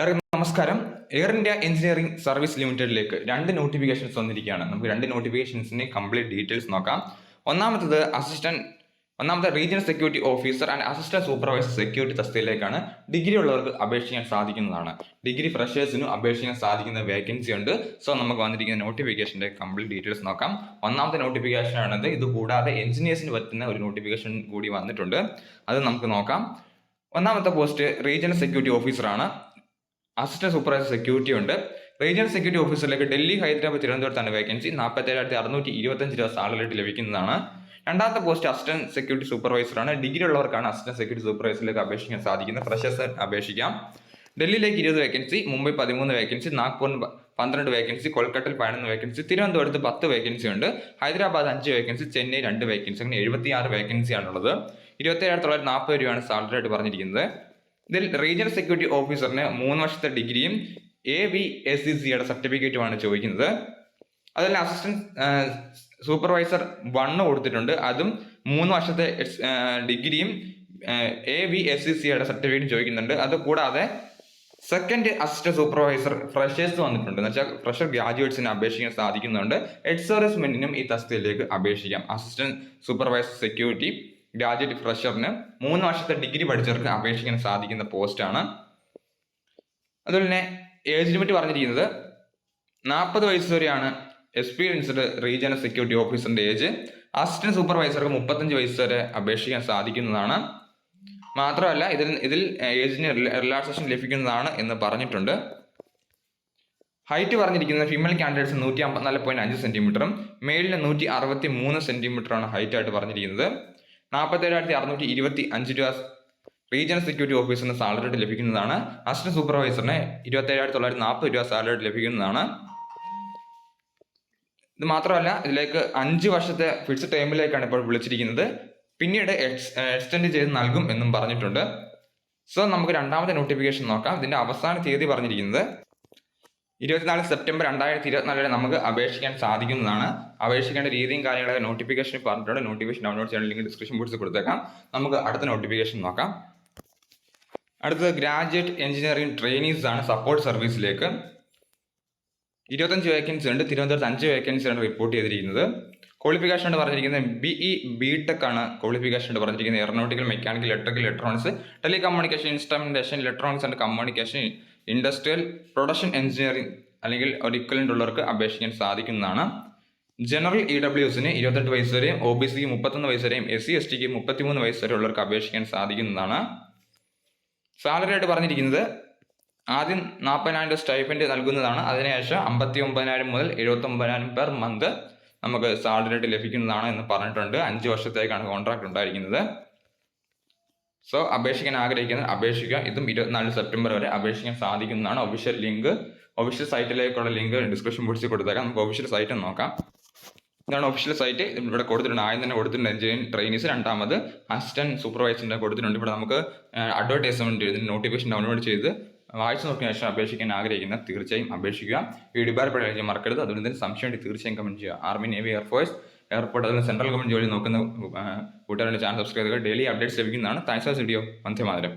എല്ലാവർക്കും നമസ്കാരം. Air India engineering service ലിമിറ്റഡിലേക്ക് രണ്ട് നോട്ടിഫിക്കേഷൻസ് വന്നിരിക്കുകയാണ്. നമുക്ക് രണ്ട് നോട്ടിഫിക്കേഷൻസിന്റെ കംപ്ലീറ്റ് ഡീറ്റെയിൽസ് നോക്കാം. ഒന്നാമത്തത് അസിസ്റ്റന്റ് ഒന്നാമത്തെ regional security officer and assistant supervisor security തസ്തിയിലേക്കാണ് degree ഉള്ളവർക്ക് അപേക്ഷിക്കാൻ സാധിക്കുന്നതാണ്. ഡിഗ്രി ഫ്രഷേഴ്സിനും അപേക്ഷിക്കാൻ സാധിക്കുന്ന വേക്കൻസി ഉണ്ട്. സോ നമുക്ക് വന്നിരിക്കുന്ന നോട്ടിഫിക്കേഷന്റെ കംപ്ലീറ്റ് ഡീറ്റെയിൽസ് നോക്കാം. ഒന്നാമത്തെ നോട്ടിഫിക്കേഷൻ ആണത്. ഇത് കൂടാതെ എഞ്ചിനീയേഴ്സിന് പറ്റുന്ന ഒരു നോട്ടിഫിക്കേഷൻ കൂടി വന്നിട്ടുണ്ട്. അത് നമുക്ക് നോക്കാം. ഒന്നാമത്തെ പോസ്റ്റ് റീജിയണൽ സെക്യൂരിറ്റി ഓഫീസറാണ് അസിസ്റ്റന്റ് സൂപ്പർവൈസർ സെക്യൂരിറ്റി ഉണ്ട്. റീജിയണൽ സെക്യൂരിറ്റി ഓഫീസറിലേക്ക് ഡൽഹി ഹൈദരാബാദ് തിരുവനന്തപുരത്താണ് വേക്കൻസി നാൽപ്പത്തേഴായിരത്തി അറുന്നൂറ്റി ഇരുപത്തഞ്ച് രൂപ സാലറി ലഭിക്കുന്നതാണ്. രണ്ടാമത്തെ പോസ്റ്റ് അസിസ്റ്റന്റ് സെക്യൂരിറ്റി സൂപ്പർവൈസറാണ് ഡിഗ്രി ഉള്ളവർക്കാണ് അസിസ്റ്റന്റ് സെക്യൂരിറ്റി സൂപ്പർവൈസറിലേക്ക് അപേക്ഷിക്കാൻ സാധിക്കുന്നത്. ഫ്രഷേഴ്സ് അപേക്ഷിക്കാം. ഡൽഹിയിലേക്ക് ഇരുപത് വേക്കൻസി മുംബൈ പതിമൂന്ന് വേക്കൻസി നാഗ്പൂരിന് പന്ത്രണ്ട് വേക്കൻസി കൊൽക്കട്ടയിൽ പതിനൊന്ന് വേക്കൻസി തിരുവനന്തപുരത്ത് പത്ത് വേക്കൻസി ഉണ്ട്. ഹൈദരാബാദ് അഞ്ച് വേക്കൻസി ചെന്നൈ രണ്ട് വേക്കൻസി അങ്ങനെ എഴുപത്തിയാറ് വേക്കൻസി ആണുള്ളത്. ഇരുപത്തേഴായിരത്തി തൊള്ളായിരത്തി നാൽപ്പത് രൂപയാണ് സാലറി ആയിട്ട് പറഞ്ഞിരിക്കുന്നത്. ഇതിൽ റീജിയണൽ സെക്യൂരിറ്റി ഓഫീസറിന് മൂന്ന് വർഷത്തെ ഡിഗ്രിയും എ ബി എസ് സി സിയുടെ സർട്ടിഫിക്കറ്റുമാണ് ചോദിക്കുന്നത്. അതിൽ അസിസ്റ്റന്റ് സൂപ്പർവൈസർ വണ്ണ് കൊടുത്തിട്ടുണ്ട്. അതും മൂന്ന് വർഷത്തെ ഡിഗ്രിയും എ ബി എസ് സി സിയുടെ സർട്ടിഫിക്കറ്റും ചോദിക്കുന്നുണ്ട്. അത് കൂടാതെ സെക്കൻഡ് അസിസ്റ്റന്റ് സൂപ്പർവൈസർ ഫ്രഷേഴ്സ് വന്നിട്ടുണ്ട്. എന്ന് വെച്ചാൽ ഫ്രഷർ ഗ്രാജുവേറ്റ്സിന് അപേക്ഷിക്കാൻ സാധിക്കുന്നുണ്ട്. എക്സ് സർവീസ്മെന്റിനും ഈ തസ്തിയിലേക്ക് അപേക്ഷിക്കാം. അസിസ്റ്റന്റ് സൂപ്പർവൈസർ സെക്യൂരിറ്റി ഗ്രാജുവേറ്റ് ഫ്രഷറിന് മൂന്ന് വർഷത്തെ ഡിഗ്രി പഠിച്ചവർക്ക് അപേക്ഷിക്കാൻ സാധിക്കുന്ന പോസ്റ്റാണ് അതുപോലെ തന്നെ ഏജ് ലിമിറ്റ് പറഞ്ഞിരിക്കുന്നത് നാൽപ്പത് വയസ്സ് വരെയാണ് എക്സ്പീരിയൻസ്ഡ് റീജിയണൽ സെക്യൂരിറ്റി ഓഫീസറിന്റെ ഏജ് അസിസ്റ്റന്റ് സൂപ്പർവൈസർക്ക് മുപ്പത്തഞ്ച് വയസ്സ് വരെ അപേക്ഷിക്കാൻ സാധിക്കുന്നതാണ്. മാത്രമല്ല ഇതിൽ ഇതിൽ ഏജിന് റിലാക്സേഷൻ ലഭിക്കുന്നതാണ് എന്ന് പറഞ്ഞിട്ടുണ്ട്. ഹൈറ്റ് പറഞ്ഞിരിക്കുന്നത് ഫീമെയിൽ കാൻഡിഡേറ്റ്സ് നൂറ്റി അമ്പത്തിനാല് പോയിന്റ് അഞ്ച് സെന്റിമീറ്ററും മെയിലിന് നൂറ്റി അറുപത്തി മൂന്ന് സെന്റിമീറ്ററാണ് ഹൈറ്റ് ആയിട്ട് പറഞ്ഞിരിക്കുന്നത്. നാൽപ്പത്തേഴായിരത്തി അറുന്നൂറ്റി ഇരുപത്തി അഞ്ച് രൂപ റീജിയണൽ സെക്യൂരിറ്റി ഓഫീസറിന് സാലറി ലഭിക്കുന്നതാണ്. അസിസ്റ്റന്റ് സൂപ്പർവൈസറിന് ഇരുപത്തേഴായിരത്തി തൊള്ളായിരത്തി നാൽപ്പത് രൂപ സാലറി ലഭിക്കുന്നതാണ്. ഇത് മാത്രമല്ല ഇതിലേക്ക് അഞ്ച് വർഷത്തെ ഫിക്സ്ഡ് ടൈമിലേക്കാണ് ഇപ്പോൾ വിളിച്ചിരിക്കുന്നത്. പിന്നീട് എക്സ്റ്റെൻഡ് ചെയ്ത് നൽകും എന്നും പറഞ്ഞിട്ടുണ്ട്. സോ നമുക്ക് രണ്ടാമത്തെ നോട്ടിഫിക്കേഷൻ നോക്കാം. ഇതിന്റെ അവസാന തീയതി പറഞ്ഞിരിക്കുന്നത്. ഇരുപത്തിനാല് സെപ്റ്റംബർ രണ്ടായിരത്തി ഇരുപത്തിനാലിന് നമുക്ക് അപേക്ഷിക്കാൻ സാധിക്കുന്നതാണ്. അപേക്ഷിക്കേണ്ട രീതിയും കാര്യങ്ങളൊക്കെ നോട്ടിഫിക്കേഷൻ പറഞ്ഞിട്ടുണ്ട്. നോട്ടിഫിക്കേഷൻ ഡൗൺലോഡ് ചെയ്യാൻ ലിങ്ക് ഡിസ്ക്രിപ്ഷൻ ബോക്സിൽ കൊടുത്തേക്കാം. നമുക്ക് അടുത്ത നോട്ടിഫിക്കേഷൻ നോക്കാം. അടുത്തത് ഗ്രാജുവേറ്റ് എഞ്ചിനീയറിംഗ് ട്രെയിനീസ് ആണ് സപ്പോർട്ട് സർവീസിലേക്ക് ഇരുപത്തഞ്ച് വേക്കൻസി ഉണ്ട്. തിരുവനന്തപുരത്ത് അഞ്ച് വേക്കൻസി ആണ് റിപ്പോർട്ട് ചെയ്തിരിക്കുന്നത്. ക്വാളിഫിക്കേഷൻ ആണ് പറഞ്ഞിരിക്കുന്നത് ബി ഇ ബി ടെക് ആണ് ക്വാളിഫിക്കേഷൻ ആണ് പറഞ്ഞിരിക്കുന്നത്. Aeronautical mechanical electrical electronics telecommunication instrumentation electronics and communication industrial production engineering അല്ലെങ്കിൽ ഒരു ഇക്വലന്റ് ഉള്ളവർക്ക് അപേക്ഷിക്കാൻ സാധിക്കുന്നതാണ്. ജനറൽ ഇ ഡബ്ല്യു എസിന് ഇരുപത്തെട്ട് വയസ്സ് വരെയും ഒ ബി സിക്ക് മുപ്പത്തൊന്ന് വയസ്സ് വരെയും എസ് സി എസ് ടിക്ക് മുപ്പത്തിമൂന്ന് വയസ്സ് വരെ ഉള്ളവർക്ക് അപേക്ഷിക്കാൻ സാധിക്കുന്നതാണ്. സാലറി ആയിട്ട് പറഞ്ഞിരിക്കുന്നത് ആദ്യം നാൽപ്പതിനായിരം സ്റ്റൈഫൻഡ് നൽകുന്നതാണ്. അതിനുശേഷം അമ്പത്തി ഒമ്പതിനായിരം മുതൽ എഴുപത്തി ഒമ്പതിനായിരം പെർ മന്ത് നമുക്ക് സാലറി ആയിട്ട് ലഭിക്കുന്നതാണ് എന്ന് പറഞ്ഞിട്ടുണ്ട്. അഞ്ച് വർഷത്തേക്കാണ് കോൺട്രാക്ട് ഉണ്ടായിരിക്കുന്നത്. സോ അപേക്ഷിക്കാൻ ആഗ്രഹിക്കുന്നത് അപേക്ഷിക്കുക. ഇതും ഇരുപത്തിനാല് സെപ്റ്റംബർ വരെ അപേക്ഷിക്കാൻ സാധിക്കുന്നതാണ്. ഒഫീഷ്യൽ ലിങ്ക് ഒഫീഷ്യൽ സൈറ്റിലേക്കുള്ള ലിങ്ക് ഡിസ്ക്രിപ്ഷൻ ബോക്സിൽ കൊടുത്തേക്കാം. നമുക്ക് ഒഫീഷ്യൽ സൈറ്റ് നോക്കാം. ഇതാണ് ഒഫീഷ്യൽ സൈറ്റ് ഇവിടെ കൊടുത്തിട്ടുണ്ട്. ആദ്യം തന്നെ കൊടുത്തിട്ടുണ്ട് എഞ്ചിനീയറിംഗ് ട്രെയിനീസ് രണ്ടാമത് അസിസ്റ്റന്റ് സൂപ്പർവൈസറിന്റെ കൊടുത്തിട്ടുണ്ട്. ഇവിടെ നമുക്ക് അഡ്വർടൈസ്മെന്റ് ഇതിന് നോട്ടിഫിക്കേഷൻ ഡൗൺലോഡ് ചെയ്ത് വായിച്ചു നോക്കിയ ശേഷം അപേക്ഷിക്കാൻ ആഗ്രഹിക്കുന്ന തീർച്ചയായും അപേക്ഷിക്കുക. വീഡിയോ ഉപകാരപ്പെടുകയും മറക്കരുത്. അതുകൊണ്ട് തന്നെ സംശയം തീർച്ചയായും കമന്റ് ചെയ്യുക. Army navy air force airport അതിൽ സെൻട്രൽ ഗവൺമെന്റ് ജോലി നോക്കുന്ന കൂട്ടുകാരുടെ ചാനൽ സബ്സ്ക്രൈബ് ചെയ്യുക ഡെയിലി അപ്ഡേറ്റ്സ് ലഭിക്കുന്നതാണ് thanks for video. Vande Mataram.